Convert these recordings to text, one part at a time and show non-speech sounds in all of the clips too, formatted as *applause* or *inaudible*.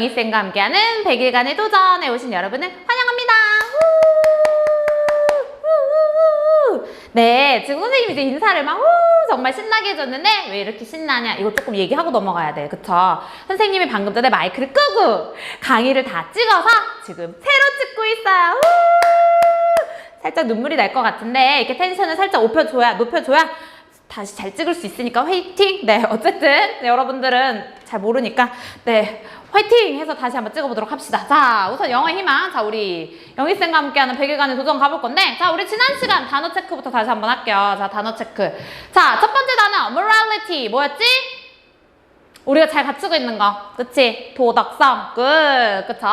영희쌤과 함께하는 100일간의 도전에 오신 여러분을 환영합니다. 네, 지금 선생님이 이제 인사를 막 우! 정말 신나게 해줬는데 왜 이렇게 신나냐? 이거 조금 얘기하고 넘어가야 돼. 그쵸? 선생님이 방금 전에 마이크를 끄고 강의를 다 찍어서 지금 새로 찍고 있어요. 우! 살짝 눈물이 날 것 같은데 이렇게 텐션을 살짝 높여줘야 높여줘야 다시 잘 찍을 수 있으니까 화이팅! 네, 어쨌든 네, 여러분들은 잘 모르니까 네, 화이팅! 해서 다시 한번 찍어보도록 합시다. 자, 우선 영어 희망. 자, 우리 영희쌤과 함께하는 100일간의 도전 가볼 건데 자, 우리 지난 시간 단어 체크부터 다시 한번 할게요. 자, 단어 체크. 자, 첫 번째 단어 morality 뭐였지? 우리가 잘 갖추고 있는 거. 그치? 도덕성. 끝. 그쵸?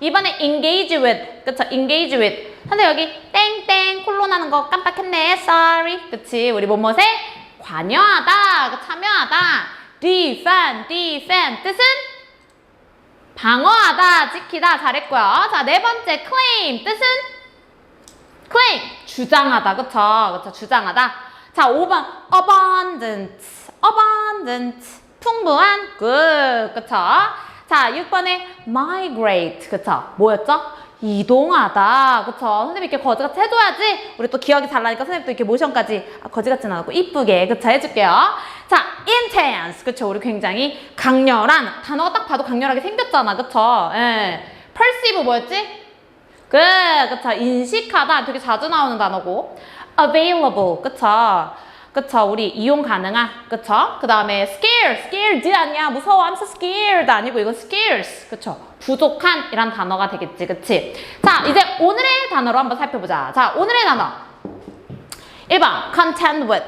이번에 engage with. 그쵸? engage with. 근데 여기 땡땡 콜로 나는 거 깜빡했네. sorry. 그치? 우리 뭐뭐에 관여하다. 그 참여하다. defend, defend. 뜻은? 방어하다, 지키다. 잘했고요. 자, 네 번째 claim. 뜻은? claim. 주장하다. 그쵸? 그쵸? 주장하다. 자, 5번 abundant. abundant. 풍부한 good. 그쵸? 자, 6번에 migrate. 그쵸? 뭐였죠? 이동하다. 그쵸? 선생님 이렇게 거지같이 해줘야지. 우리 또 기억이 잘 나니까 선생님 또 이렇게 모션까지 아, 거지같지는 않고 이쁘게. 그쵸? 해줄게요. 자, intense. 그쵸? 우리 굉장히 강렬한. 단어가 딱 봐도 강렬하게 생겼잖아. 그쵸? 예. perceive 뭐였지? 그, 그쵸. 인식하다. 되게 자주 나오는 단어고. available. 그쵸. 그쵸. 우리 이용 가능한. 그쵸. 그 다음에 scared. scared 아니야. 무서워. I'm so scared. 아니고 이건 scarce. 그쵸. 부족한 이란 단어가 되겠지. 그치. 자, 이제 오늘의 단어로 한번 살펴보자. 자, 오늘의 단어. 1번. contend with.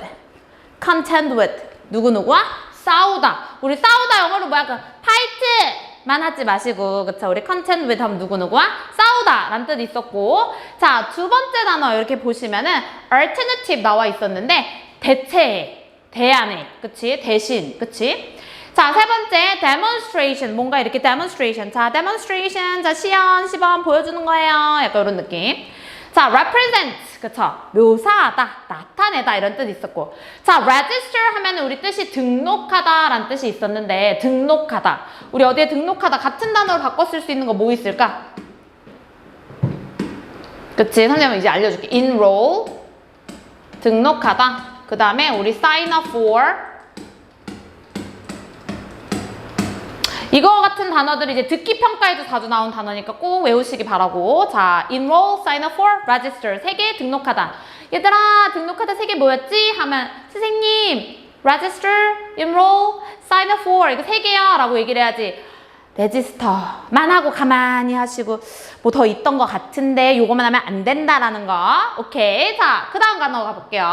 contend with. 누구누구와? 싸우다. 우리 싸우다 영어로 뭐야? 그 fight. 만 하지 마시고 그쵸 우리 contend with 하면 누구누구와 싸우다 라는 뜻이 있었고 자 두 번째 단어 이렇게 보시면은 alternative 나와 있었는데 대체해 대안해 그치? 대신 그치? 자 세 번째 demonstration. 뭔가 이렇게 demonstration. 자 demonstration. 자 시연 시범 보여주는 거예요. 약간 이런 느낌. 자, represent, 그쵸? 묘사하다, 나타내다 이런 뜻이 있었고. 자, register 하면 우리 뜻이 등록하다 라는 뜻이 있었는데 등록하다. 우리 어디에 등록하다 같은 단어로 바꿔 쓸 수 있는 거 뭐 있을까? 그치? 선생님은 이제 알려줄게. enroll. 등록하다 그 다음에 우리 sign up for 이거 같은 단어들이 이제 듣기 평가에도 자주 나온 단어니까 꼭 외우시기 바라고. 자, enroll, sign up for, register. 세 개 등록하다. 얘들아, 등록하다 세 개 뭐였지? 하면 선생님, register, enroll, sign up for 이거 세 개야 라고 얘기를 해야지. 레지스터만 하고 가만히 하시고 뭐 더 있던 것 같은데 요거만 하면 안 된다라는 거. 오케이. 자, 그 다음 단어 가볼게요.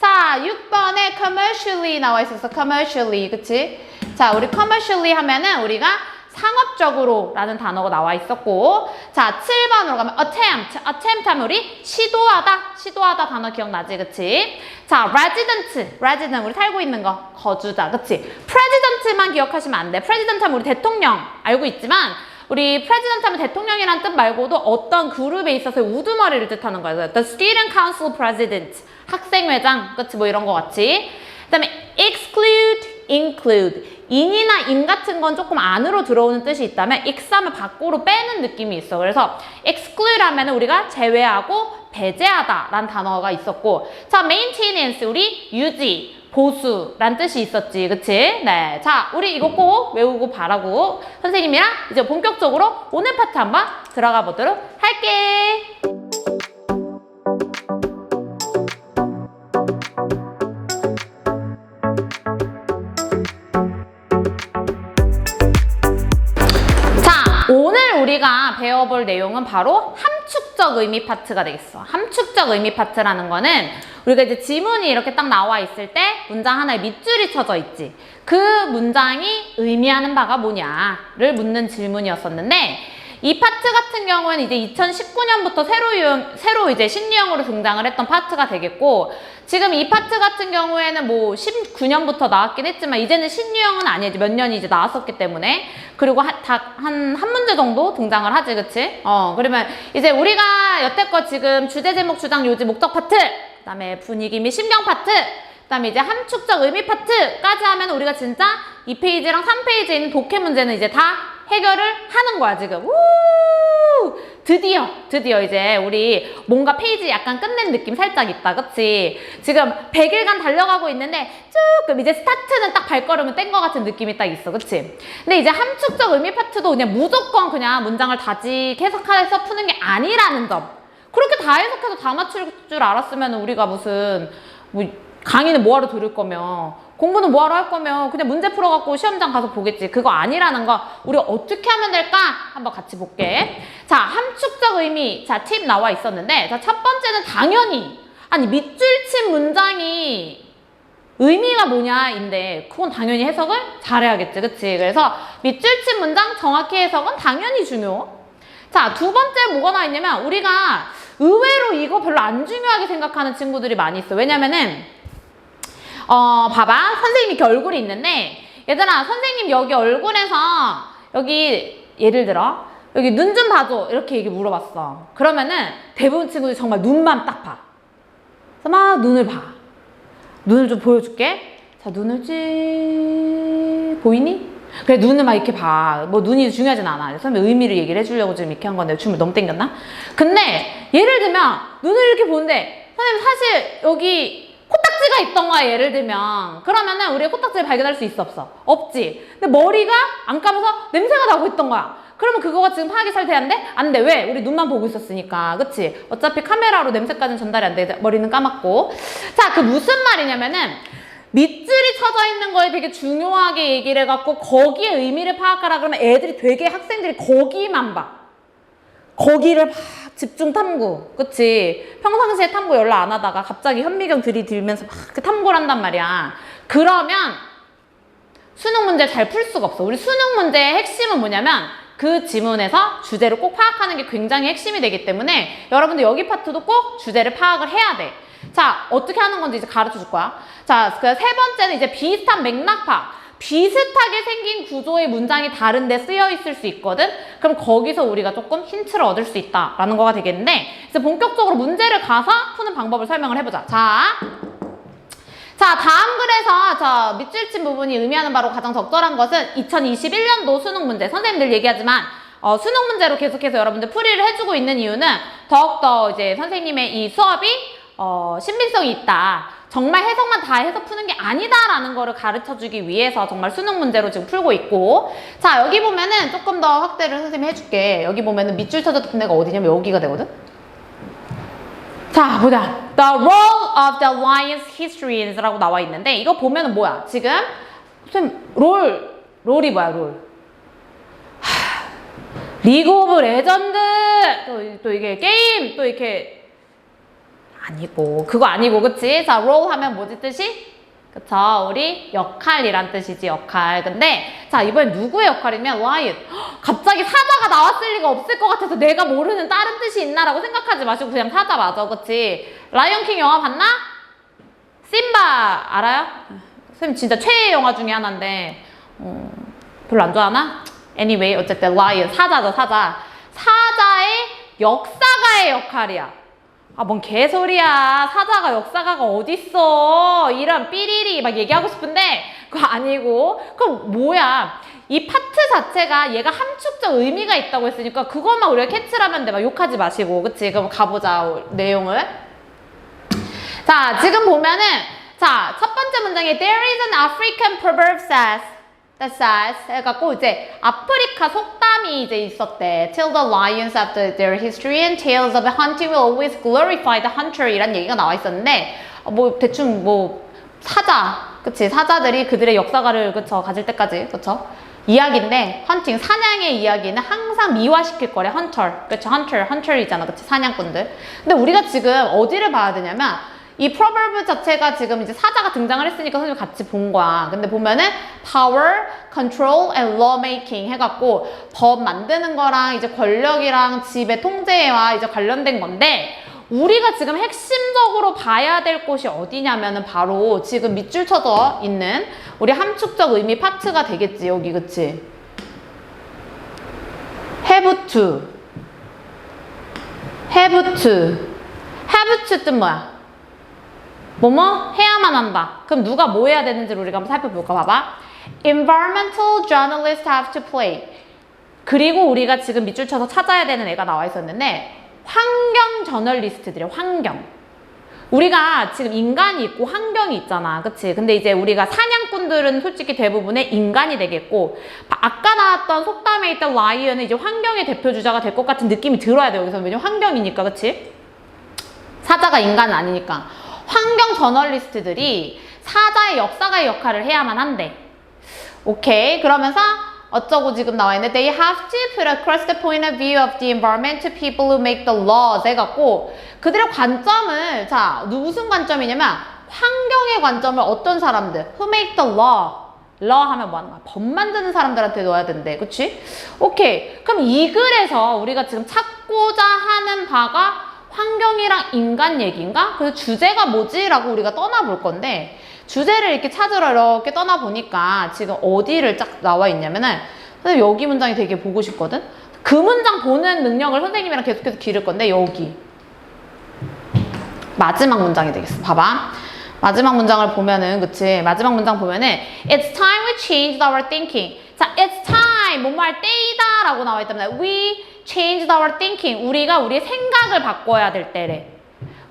자, 6번에 commercially 나와 있었어. commercially. 그치? 자, 우리 commercially 하면은 우리가 상업적으로 라는 단어가 나와 있었고 자, 7번으로 가면 attempt. attempt 하면 우리 시도하다. 시도하다 단어 기억나지? 그치? 자, resident. resident. 우리 살고 있는 거. 거주자. 그치? president만 기억하시면 안 돼. president 하면 우리 대통령. 알고 있지만 우리 president 하면 대통령이라는 뜻 말고도 어떤 그룹에 있어서 우두머리를 뜻하는 거예요. The student council president. 학생회장. 그치? 뭐 이런 거 같이. 그 다음에 exclude, include. 인이나 인 같은 건 조금 안으로 들어오는 뜻이 있다면 익사면 밖으로 빼는 느낌이 있어. 그래서 exclude 하면 우리가 제외하고 배제하다 라는 단어가 있었고 자, maintenance 우리 유지, 보수란 뜻이 있었지. 그치? 네. 자, 우리 이거 꼭 외우고 바라고 선생님이랑 이제 본격적으로 오늘 파트 한번 들어가 보도록 할게. 배워볼 내용은 바로 함축적 의미 파트가 되겠어. 함축적 의미 파트라는 거는 우리가 이제 지문이 이렇게 딱 나와 있을 때 문장 하나에 밑줄이 쳐져 있지. 그 문장이 의미하는 바가 뭐냐를 묻는 질문이었었는데 이 파트 같은 경우에는 이제 2019년부터 새로 유형, 새로 이제 신유형으로 등장을 했던 파트가 되겠고 지금 이 파트 같은 경우에는 뭐 19년부터 나왔긴 했지만 이제는 신유형은 아니지 몇 년이 이제 나왔었기 때문에 그리고 한한 한 문제 정도 등장을 하지 그치? 어 그러면 이제 우리가 여태껏 지금 주제 제목 주장 요지 목적 파트 그 다음에 분위기 및 심경 파트 그 다음에 이제 함축적 의미 파트까지 하면 우리가 진짜 2페이지랑 3페이지에 있는 독해 문제는 이제 다 해결을 하는 거야 지금. 우! 드디어 드디어 이제 우리 뭔가 페이지 약간 끝낸 느낌 살짝 있다, 그치? 지금 100일간 달려가고 있는데 조금 이제 스타트는 딱 발걸음을 뗀것 같은 느낌이 딱 있어, 그치? 근데 이제 함축적 의미 파트도 그냥 무조건 그냥 문장을 다지 해석해서 푸는 게 아니라는 점. 그렇게 다 해석해서 다 맞출 줄 알았으면 우리가 무슨 뭐 강의는 뭐하러 들을 거며 공부는 뭐하러 할 거며 그냥 문제 풀어갖고 시험장 가서 보겠지. 그거 아니라는 거. 우리가 어떻게 하면 될까? 한번 같이 볼게. 자 함축적 의미. 자 팁 나와 있었는데. 자 첫 번째는 당연히. 아니 밑줄 친 문장이 의미가 뭐냐인데 그건 당연히 해석을 잘해야겠지. 그치? 그래서 밑줄 친 문장 정확히 해석은 당연히 중요. 자, 두 번째 뭐가 나와 있냐면 우리가 의외로 이거 별로 안 중요하게 생각하는 친구들이 많이 있어. 왜냐면은 어, 봐봐. 선생님 이렇게 얼굴이 있는데 얘들아, 선생님 여기 얼굴에서 여기 예를 들어 여기 눈 좀 봐줘. 이렇게 얘기 물어봤어. 그러면은 대부분 친구들이 정말 눈만 딱 봐. 그래서 막 눈을 봐. 눈을 좀 보여줄게. 자, 눈을 찌 보이니? 그래 눈을 막 이렇게 봐. 뭐 눈이 중요하진 않아. 선생님 의미를 얘기를 해주려고 지금 이렇게 한 건데 춤을 너무 땡겼나? 근데 예를 들면 눈을 이렇게 보는데 선생님 사실 여기 코딱지가 있던 거야 예를 들면 그러면은 우리가 코딱지를 발견할 수 있어 없어? 없지. 근데 머리가 안 감아서 냄새가 나고 있던 거야. 그러면 그거가 지금 파악이 잘 돼야 안 돼? 왜? 우리 눈만 보고 있었으니까. 그치? 어차피 카메라로 냄새까지는 전달이 안 돼. 머리는 감았고. 자, 그 무슨 말이냐면은 밑줄이 쳐져 있는 거에 되게 중요하게 얘기를 해갖고 거기에 의미를 파악하라 그러면 애들이 되게 학생들이 거기만 봐. 거기를 막 집중 탐구. 그치? 평상시에 탐구 연락 안 하다가 갑자기 현미경 들이들면서 막 그 탐구를 한단 말이야. 그러면 수능 문제 잘 풀 수가 없어. 우리 수능 문제의 핵심은 뭐냐면 그 지문에서 주제를 꼭 파악하는 게 굉장히 핵심이 되기 때문에 여러분들 여기 파트도 꼭 주제를 파악을 해야 돼. 자, 어떻게 하는 건지 이제 가르쳐 줄 거야. 자, 그세 번째는 이제 비슷한 맥락 파악. 비슷하게 생긴 구조의 문장이 다른데 쓰여 있을 수 있거든? 그럼 거기서 우리가 조금 힌트를 얻을 수 있다라는 거가 되겠는데, 이제 본격적으로 문제를 가서 푸는 방법을 설명을 해보자. 자, 자, 다음 글에서 저 밑줄 친 부분이 의미하는 바로 가장 적절한 것은 2021년도 수능 문제. 선생님들 얘기하지만 어, 수능 문제로 계속해서 여러분들 풀이를 해주고 있는 이유는 더욱더 이제 선생님의 이 수업이 어, 신빙성이 있다. 정말 해석만 다 해서 푸는 게 아니다라는 거를 가르쳐 주기 위해서 정말 수능 문제로 지금 풀고 있고 자 여기 보면은 조금 더 확대를 선생님이 해줄게 여기 보면은 밑줄 쳐졌던 데가 어디냐면 여기가 되거든 자, 보자. The role of the Alliance Historians라고 나와 있는데 이거 보면은 뭐야? 지금 선생님 롤 롤이 뭐야? 롤. 하, 리그 오브 레전드 또, 또 이게 게임 또 이렇게 아니고 그거 아니고 그치? 자, 롤 하면 뭐지 뜻이? 그쵸 우리 역할이란 뜻이지 역할 근데 자 이번엔 누구의 역할이면 라이언 *gasps* 갑자기 사자가 나왔을 리가 없을 것 같아서 내가 모르는 다른 뜻이 있나라고 생각하지 마시고 그냥 사자 맞아 그치 라이언킹 영화 봤나? 심바 알아요? 선생님 진짜 최애 영화 중에 하나인데 어, 별로 안 좋아하나? anyway 어쨌든 라이언 사자죠 사자 사자의 역사가의 역할이야 아, 뭔 개소리야. 사자가 역사가가 어딨어. 이런 삐리리 막 얘기하고 싶은데, 그거 아니고. 그럼 뭐야. 이 파트 자체가 얘가 함축적 의미가 있다고 했으니까 그것만 우리가 캐치를 하면 돼. 막 욕하지 마시고. 그치? 그럼 가보자. 내용을. 자, 지금 보면은, 자, 첫 번째 문장에 There is an African proverb says. That says 해갖고 이제 아프리카 속담이 이제 있었대. Till the lions after their history and tales of hunting will always glorify the hunter. 이란 얘기가 나와 있었는데 어, 뭐 대충 뭐 사자 그치? 사자들이 그들의 역사가를 그쵸? 가질 때까지 그쵸? 이야기인데 헌팅 사냥의 이야기는 항상 미화시킬 거래 헌터 그쵸? 헌터 헌터이잖아. 그치? 사냥꾼들. 근데 우리가 지금 어디를 봐야 되냐면 이 proverb 자체가 지금 이제 사자가 등장을 했으니까 선생님 같이 본 거야. 근데 보면은 power, control, and lawmaking 해갖고 법 만드는 거랑 이제 권력이랑 집의 통제와 이제 관련된 건데 우리가 지금 핵심적으로 봐야 될 곳이 어디냐면은 바로 지금 밑줄 쳐져 있는 우리 함축적 의미 파트가 되겠지 여기 그치? have to, have to, have to 뜻 뭐야? 뭐뭐 해야만 한다. 그럼 누가 뭐 해야 되는지 우리가 한번 살펴볼까 봐봐. Environmental journalists have to play. 그리고 우리가 지금 밑줄 쳐서 찾아야 되는 애가 나와 있었는데 환경 저널리스트들의 환경. 우리가 지금 인간이 있고 환경이 있잖아. 그치? 근데 이제 우리가 사냥꾼들은 솔직히 대부분의 인간이 되겠고, 바- 아까 나왔던 속담에 있던 라이언은 이제 환경의 대표주자가 될 것 같은 느낌이 들어야 돼, 여기서. 왜냐면 환경이니까, 그치? 사자가 인간은 아니니까. 환경 저널리스트들이 사자의 역사가의 역할을 해야만 한대. 오케이. 그러면서 어쩌고 지금 나와 있는데 they have to put across the point of view of the environment to people who make the laws 해갖고 그들의 관점을 자 누- 무슨 관점이냐면 환경의 관점을 어떤 사람들 who make the law law 하면 뭐 하는 거야? 법 만드는 사람들한테 넣어야 된대. 그치? 오케이. 그럼 이 글에서 우리가 지금 찾고자 하는 바가 환경이랑 인간 얘기인가? 그래서 주제가 뭐지? 라고 우리가 떠나볼 건데 주제를 이렇게 찾으러 이렇게 떠나보니까 지금 어디를 쫙 나와 있냐면은 여기 문장이 되게 보고 싶거든? 그 문장 보는 능력을 선생님이랑 계속해서 기를 건데 여기 마지막 문장이 되겠어. 봐봐. 마지막 문장을 보면은 그치 마지막 문장 보면은 It's time we changed our thinking 자 It's time 뭐뭐 할 때이다 라고 나와 말이야 We changed our thinking. 우리가 우리의 생각을 바꿔야 될 때래.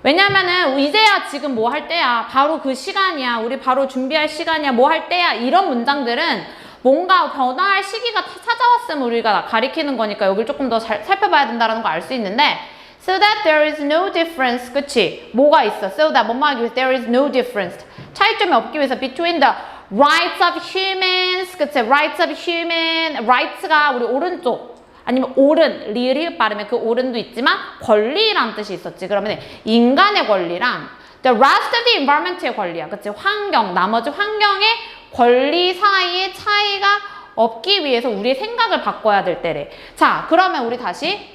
왜냐면은 이제야 지금 뭐 할 때야? 바로 그 시간이야. 우리 바로 준비할 시간이야. 뭐 할 때야? 이런 문장들은 뭔가 변화할 시기가 타- 찾아왔으면 우리가 가리키는 거니까 여기를 조금 더 잘 살펴봐야 된다는 걸 알 수 있는데 so that there is no difference. 그치? 뭐가 있어? so that 뭐뭐 하기 위해서? there is no difference. 차이점이 없기 위해서 between the rights of humans 그치? rights of human rights가 우리 오른쪽 아니면 옳은, 리을 빠르면 그 옳은도 있지만 권리란 뜻이 있었지. 그러면 인간의 권리랑 the rest of the environment의 권리야. 그치? 환경, 나머지 환경의 권리 사이에 차이가 없기 위해서 우리의 생각을 바꿔야 될 때래. 자, 그러면 우리 다시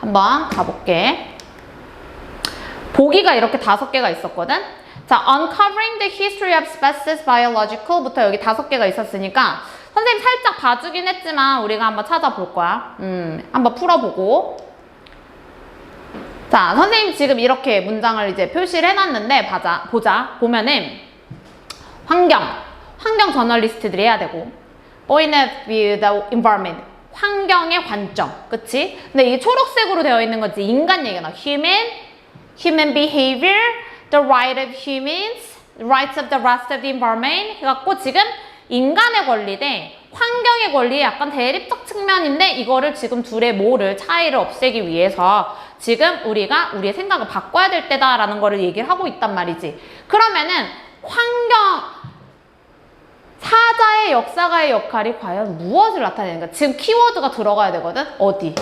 한번 가볼게. 보기가 이렇게 다섯 개가 있었거든? 자, uncovering the history of species biological부터 여기 다섯 개가 있었으니까 선생님 살짝 봐주긴 했지만 우리가 한번 찾아볼 거야. 음, 한번 풀어보고. 자, 선생님 지금 이렇게 문장을 이제 표시를 해놨는데 보자, 보자. 보면은 환경, 환경 저널리스트들이 해야 되고 point of view, the environment, 환경의 관점, 그치? 근데 이게 초록색으로 되어 있는 거지 인간 얘기가 나. human, human behavior, the right of humans, rights of the rest of the environment 해갖고 지금 인간의 권리 대 환경의 권리에 약간 대립적 측면인데 이거를 지금 둘의 뭐를 차이를 없애기 위해서 지금 우리가 우리의 생각을 바꿔야 될 때다라는 거를 얘기를 하고 있단 말이지. 그러면은 환경 사자의 역사가의 역할이 과연 무엇을 나타내는가? 지금 키워드가 들어가야 되거든. 어디?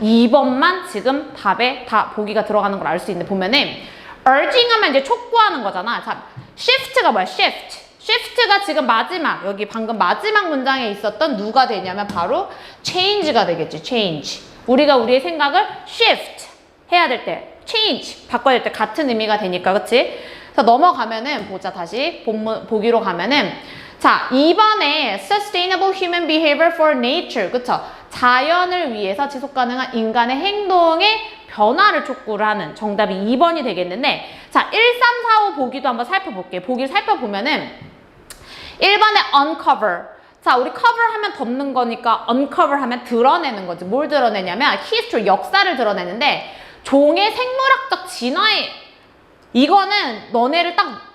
2번만 지금 답에 다 보기가 들어가는 걸 알 수 있는데 보면은 urging 하면 이제 촉구하는 거잖아. 자, shift가 뭐야? shift. Shift가 지금 마지막 여기 방금 마지막 문장에 있었던 누가 되냐면 바로 change가 되겠지. change. 우리가 우리의 생각을 shift 해야 될 때 change 바꿔야 될 때 같은 의미가 되니까 그치? 그래서 넘어가면은 보자 다시 본문 보기로 가면은 자 2번에 sustainable human behavior for nature 그쵸? 자연을 위해서 지속 가능한 인간의 행동의 변화를 촉구를 하는 정답이 2번이 되겠는데 자 1, 3, 4, 5 보기도 한번 살펴볼게요. 보기를 살펴보면은 1번에 uncover. 자, 우리 cover 하면 덮는 거니까 uncover 하면 드러내는 거지. 뭘 드러내냐면 history, 역사를 드러내는데 종의 생물학적 진화에 이거는 너네를 딱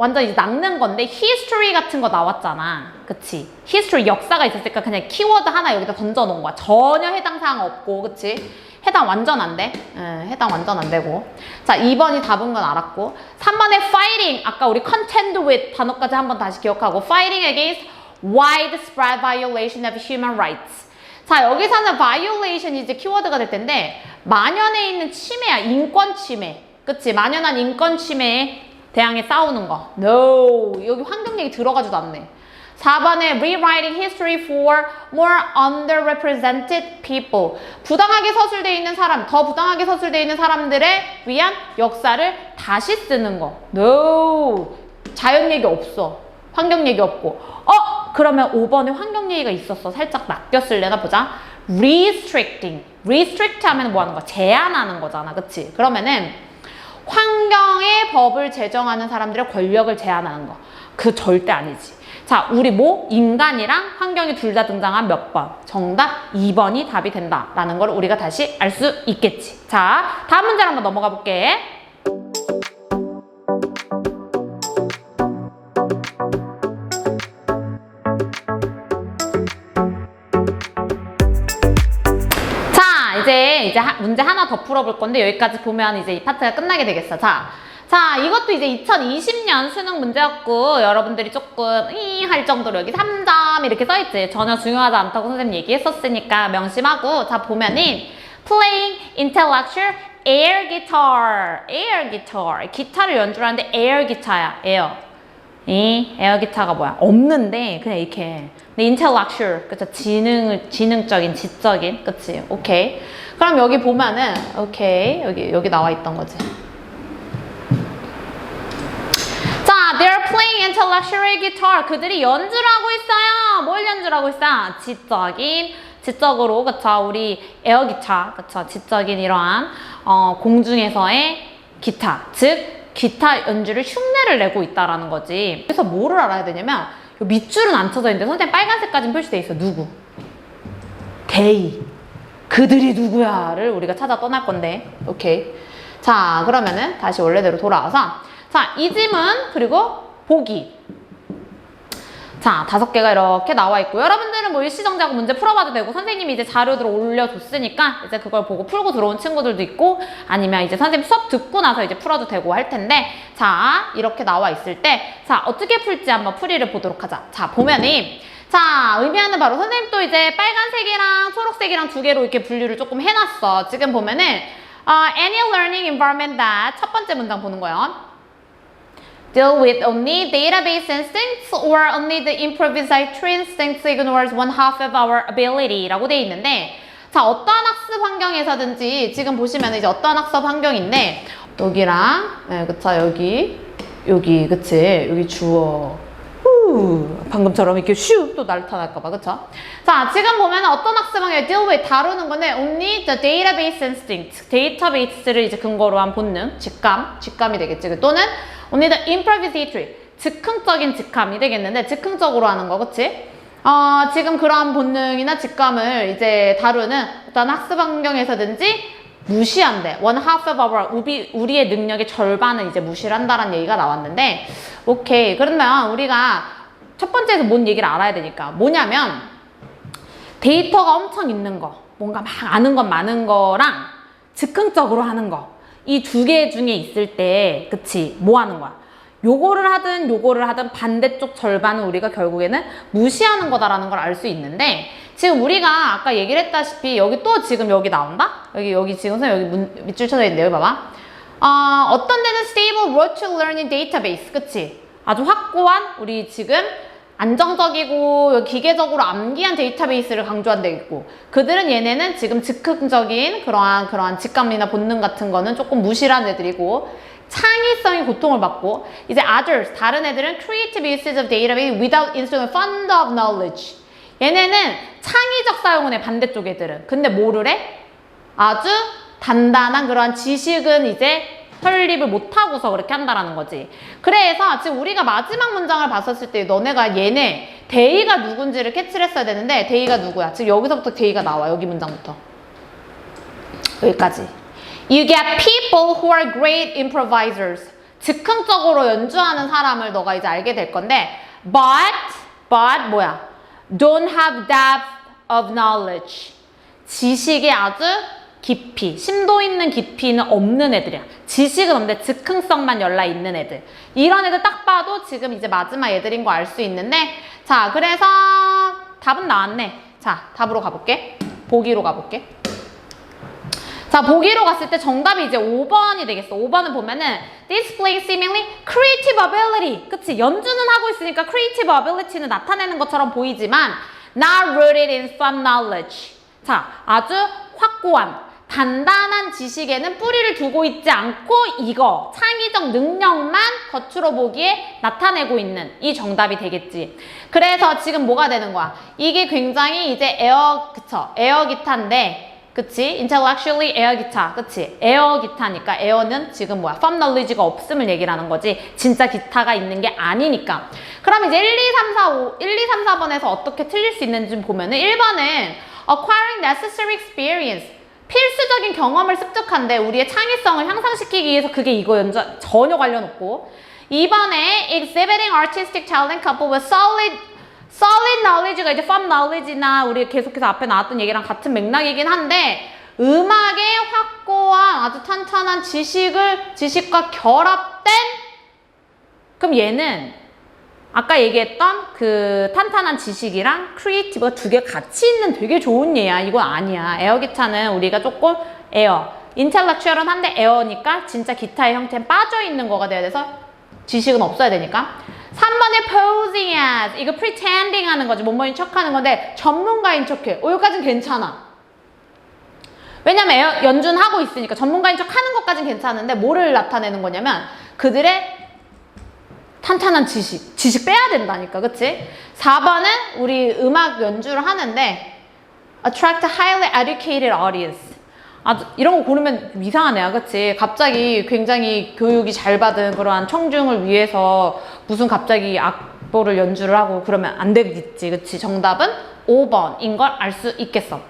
완전 이제 낚는 건데 history 같은 거 나왔잖아. 그치? history 역사가 있었으니까 그냥 키워드 하나 여기다 던져 놓은 거야. 전혀 해당 사항 없고, 그치? 해당 완전 안 돼. 응, 해당 완전 안 되고. 자, 2번이 답은 건 알았고. 3번에 fighting. 아까 우리 contend with 단어까지 한번 다시 기억하고. fighting against widespread violation of human rights. 자, 여기서는 violation 이제 키워드가 될 텐데, 만연해 있는 침해야. 인권 침해. 그치? 만연한 인권 침해에 대항해 싸우는 거. No. 여기 환경 얘기 들어가지도 않네. 4번에 rewriting history for more underrepresented people. 부당하게 서술되어 있는 사람, 더 부당하게 서술되어 있는 사람들에 위한 역사를 다시 쓰는 거. No. 자연 얘기 없어. 환경 얘기 없고. 어? 그러면 5번에 환경 얘기가 있었어. 살짝 낚였을래나 보자. restricting. restrict 하면 뭐 하는 거야? 제한하는 거잖아. 그치? 그러면은 환경의 법을 제정하는 사람들의 권력을 제한하는 거. 그 절대 아니지. 자, 우리 뭐? 인간이랑 환경이 둘 다 등장한 몇 번? 정답 2번이 답이 된다라는 걸 우리가 다시 알 수 있겠지. 자, 다음 문제로 한번 넘어가 볼게. 이제 이제 하- 문제 하나 더 풀어볼 건데 여기까지 보면 이제 이 파트가 끝나게 되겠어. 자, 자 이것도 이제 2020년 수능 문제였고 여러분들이 조금 이할 정도로 여기 3점 이렇게 써있지. 전혀 중요하지 않다고 선생님 얘기했었으니까 명심하고 자 보면은 playing intellectual air guitar, air guitar 기타를 연주하는데 air 기타야. 이 에어 기타가 뭐야? 없는데 그냥 이렇게 근데 intellectual. 그쵸? 지능 지능적인 지적인. 그치? 오케이. 그럼 여기 보면은 오케이. 여기 여기 나와 있던 거지. 자 they're playing intellectual guitar. 그들이 연주를 하고 있어요. 뭘 연주를 하고 있어? 지적인. 지적으로 그쵸? 우리 에어 기타. 그쵸? 지적인 이러한 어, 공중에서의 기타. 즉 기타 연주를 흉내를 내고 있다라는 거지. 그래서 뭐를 알아야 되냐면 요 밑줄은 안 쳐져 있는데 선생님 빨간색까지 표시돼 있어. 누구? they. 그들이 누구야를 우리가 찾아 떠날 건데. 오케이. 자 그러면은 다시 원래대로 돌아와서 자이 질문 그리고 보기. 자, 다섯 개가 이렇게 나와 있고 여러분들은 뭐 일시정지하고 문제 풀어봐도 되고 선생님이 이제 자료들을 올려줬으니까 이제 그걸 보고 풀고 들어온 친구들도 있고 아니면 이제 선생님 수업 듣고 나서 이제 풀어도 되고 할 텐데 자, 이렇게 나와 있을 때 자, 어떻게 풀지 한번 풀이를 보도록 하자. 자, 보면은 자, 의미하는 바로 선생님 또 이제 빨간색이랑 초록색이랑 두 개로 이렇게 분류를 조금 해놨어. 지금 보면은 어, any learning environment that 첫 번째 문장 보는 거예요. Deal with only database instincts or only the improvisatory instincts ignores one half of our ability 라고 돼 있는데 자 어떠한 학습 환경에서든지 지금 보시면 이제 어떠한 학습 환경인데 여기랑 네, 그쵸 여기 여기 그치 여기 주어 후 방금처럼 이렇게 슈 또 나타날까봐 그쵸 자 지금 보면 어떤 학습 환경에 deal with 다루는 건데 only the database instinct 데이터베이스를 이제 근거로 한 본능 직감 직감이 되겠지 또는 only the improvisatory 즉흥적인 직감이 되겠는데 즉흥적으로 하는 거 그치? 어, 지금 그러한 본능이나 직감을 이제 다루는 어떤 학습 환경에서든지 무시한대. one half of our 우리, 우리의 능력의 절반은 이제 무시를 한다라는 얘기가 나왔는데 오케이 그러면 우리가 첫 번째에서 뭔 얘기를 알아야 되니까. 뭐냐면 데이터가 엄청 있는 거 뭔가 막 아는 건 많은 거랑 즉흥적으로 하는 거. 이 두 개 중에 있을 때 그치 뭐 하는 거야? 요거를 하든 요거를 하든 반대쪽 절반은 우리가 결국에는 무시하는 거다라는 걸 알 수 있는데 지금 우리가 아까 얘기를 했다시피 여기 또 지금 여기 나온다? 여기 여기 지금 여기 문, 밑줄 쳐져 있는데 여기 봐봐. 어, 어떤 데는 stable virtual learning database 그치? 아주 확고한 우리 지금 안정적이고 기계적으로 암기한 데이터베이스를 강조한 데 있고 그들은 얘네는 지금 즉흥적인 그러한 그러한 직감이나 본능 같은 거는 조금 무시한 애들이고 창의성이 고통을 받고 이제 others 다른 애들은 creative usage of database without installing fund of knowledge 얘네는 창의적 사용은 해 반대쪽 애들은 근데 뭐를 해? 아주 단단한 그러한 지식은 이제 설립을 못하고서 그렇게 한다라는 거지. 그래서 지금 우리가 마지막 문장을 봤었을 때 너네가 얘네 데이가 누군지를 캐치를 했어야 되는데 데이가 누구야? 지금 여기서부터 데이가 나와. 여기 문장부터. 여기까지. You get people who are great improvisers. 즉흥적으로 연주하는 사람을 너가 이제 알게 될 건데 but, but 뭐야? don't have depth of knowledge. 지식이 아주 깊이, 심도 있는 깊이는 없는 애들이야. 지식은 없는데 즉흥성만 열라 있는 애들. 이런 애들 딱 봐도 지금 이제 마지막 애들인 거 알 수 있는데 자, 그래서 답은 나왔네. 자, 답으로 가볼게. 보기로 가볼게. 자, 보기로 갔을 때 정답이 이제 5번이 되겠어. 5번은 보면은 displaying seemingly creative ability. 그치? 연주는 하고 있으니까 creative ability는 나타내는 것처럼 보이지만 not rooted in some knowledge. 자, 아주 확고한 단단한 지식에는 뿌리를 두고 있지 않고 이거 창의적 능력만 겉으로 보기에 나타내고 있는 이 정답이 되겠지. 그래서 지금 뭐가 되는 거야? 이게 굉장히 이제 에어 그쵸 에어 기타인데 그치? intellectually 에어 기타, 그치? 에어 기타니까 에어는 지금 뭐야? firm knowledge가 없음을 얘기를 하는 거지. 진짜 기타가 있는 게 아니니까. 그럼 이제 1, 2, 3, 4, 5, 1, 2, 3, 4번에서 어떻게 틀릴 수 있는지 좀 보면은 1번은 acquiring necessary experience. 필수적인 경험을 습득한데 우리의 창의성을 향상시키기 위해서 그게 이거 연전 전혀 관련 없고. 2번에 exhibiting artistic talent coupled with solid solid knowledge가 이제 firm knowledge나 우리 계속해서 앞에 나왔던 얘기랑 같은 맥락이긴 한데 음악의 확고한 아주 탄탄한 지식을 지식과 결합된 그럼 얘는 아까 얘기했던 그 탄탄한 지식이랑 크리에이티브가 두 개 같이 있는 되게 좋은 예야. 이건 아니야. 에어 기타는 우리가 조금 에어, 인텔렉츄얼은 한데 에어니까 진짜 기타의 형태는 빠져 있는 거가 돼야 돼서 지식은 없어야 되니까. 3번에 posing as 이거 pretending 하는 거지. 몸머린 척하는 건데 전문가인 척해. 어, 여기까지는 괜찮아. 왜냐면 에어, 연주는 하고 있으니까 전문가인 척 하는 것까진 괜찮은데 뭐를 나타내는 거냐면 그들의 탄탄한 지식, 지식 빼야 된다니까, 그치? 4번은 우리 음악 연주를 하는데 attract highly educated audience. 아주 이런 거 고르면 애야, 그치? 갑자기 굉장히 교육이 잘 받은 그러한 청중을 위해서 무슨 갑자기 악보를 연주를 하고 그러면 안 되겠지, 그치? 정답은 5번인 걸 알 수 있겠어.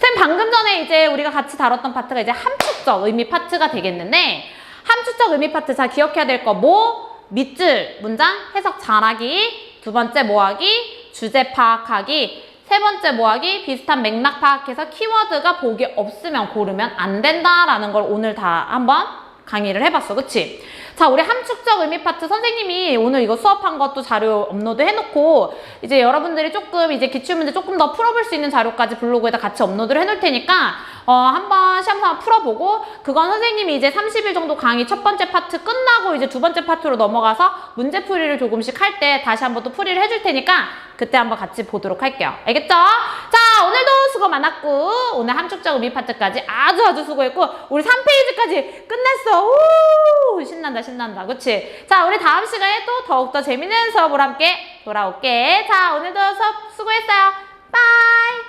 쌤 방금 전에 이제 우리가 같이 다뤘던 파트가 이제 함축적 의미 파트가 되겠는데 함축적 의미 파트 잘 기억해야 될 거 뭐? 밑줄 문장 해석 잘하기 두 번째 뭐하기 주제 파악하기 세 번째 뭐하기 비슷한 맥락 파악해서 키워드가 보기 없으면 고르면 안 된다라는 걸 오늘 다 한번 강의를 해봤어 그치? 자 우리 함축적 의미 파트 선생님이 오늘 이거 수업한 것도 자료 업로드 해놓고 이제 여러분들이 조금 이제 기출문제 조금 더 풀어볼 수 있는 자료까지 블로그에다 같이 업로드를 해놓을 테니까 어 한번 시험 삼아 풀어보고 그건 선생님이 이제 30일 정도 강의 첫 번째 파트 끝나고 이제 두 번째 파트로 넘어가서 문제 풀이를 조금씩 할 때 다시 한번 또 풀이를 해줄 테니까 그때 한번 같이 보도록 할게요. 알겠죠? 자 오늘도 수고 많았고 오늘 함축적 의미 파트까지 아주 아주 수고했고 우리 3페이지까지 끝냈어. 오, 신난다, 신난다. 그치? 자, 우리 다음 시간에 또 더욱더 재밌는 수업을 함께 돌아올게. 자, 오늘도 수업 수고했어요. 빠이!